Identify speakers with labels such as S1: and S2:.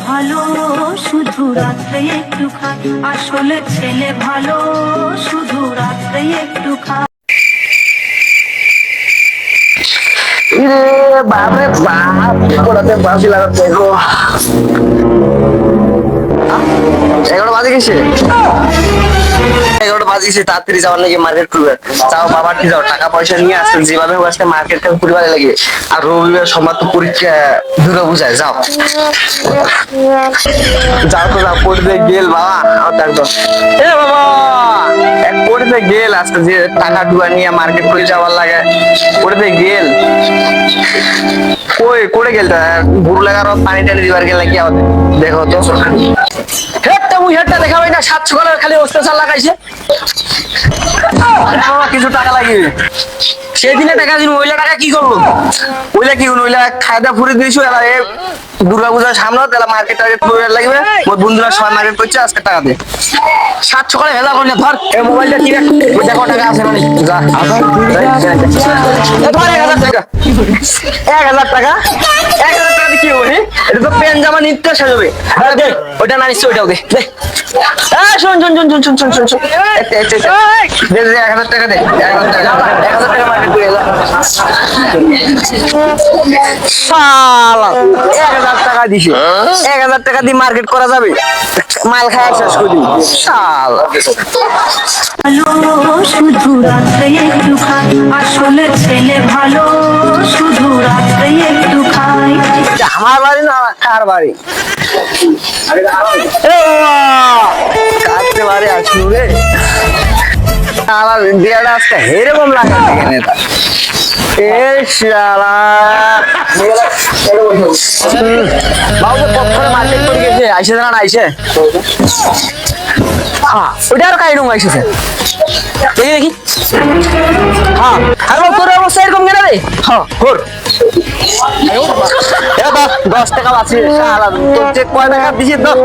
S1: ভালো, শুধু রাত্রে একটু খায় আসলে ছেলে ভালো, শুধু রাত্রে একটু খায়
S2: বাপরে বাপ কোলাতে দেখো এগারো বাজে গেছে গেছে তাড়াতাড়ি যাওয়ার নাকি মার্কেট করবে যাও বাবার যাও টাকা পয়সা নিয়ে আসতে যেভাবে হোক আজকে মার্কেটটা পরিবারে লাগে। আর রবিবার তো পরীক্ষা, দুর্গা যাও। যাও তো যাও, পড়তে গেল বাবা এ বাবা, এক পড়তে গেল, আজকে যে টাকা ডুবা নিয়ে মার্কেট করে যাওয়ার লাগে, পড়তে গেল। কই করে গেল বুড়ো লাগার পানি টানি দিবার গেল আমাদের? দেখো তো। হেটটা দেখাবাই না সাত সকালের খালি অস্ত্রচার লাগাইছে। কিছু টাকা লাগবে সেদিনে টাকা দিন ওইলা টাকা কি করল? ওইলা কি ওইলা খায়দা ফুরে দিয়েছ, এলা এ দুর্গা সামনে তাহলে মার্কেট টার্গেট করে লাগবে। মোর বন্ধুরা সবাই মার্কেট করছে, আজকে টাকা দে। সাত সকালে ভেজা করলে ধর। এই মোবাইলটা কি রাখ দেখো টাকা আছে মানে। যা ধর এক হাজার টাকা। এক হাজার টাকা? এক হাজার কি হবে হ্যাঁ? এটা তো পেন জামা নিত্য সাজাবে। হ্যাঁ, দে ওইটা না নিশ্চয় ওইটাও দে দে। শোন শোন শোন শোন শোন শোন শোন শোন। দে দে এক হাজার টাকা দে এক হাজার টাকা। এক হাজার টাকা মার্কেট করে যা শালা। এক হাজার টাকা দিছে। এক হাজার টাকা দিয়ে মার্কেট করা যাবে? মাল খাওয়া শেষ করে শালা।
S1: শুধু রাত্রে একটু খায় আসলে ছেলে ভালো শুধু রাত্রে একটু
S2: আমার বাড়ি না কার বাড়ি? কাটতে বাড়ি আসলু রে? আমার বিয়াটা আজকে লাগা বাবু কখন মার্কেট করে গেছে আইসে না আইসে হ্যাঁ ওইটা আর কাইডুম আইসেছে দেখি দেখি হ্যাঁ আর তোর অবস্থা এরকম কেন রে হ্যাঁ দশ টাকা বাঁচিয়ে তোর।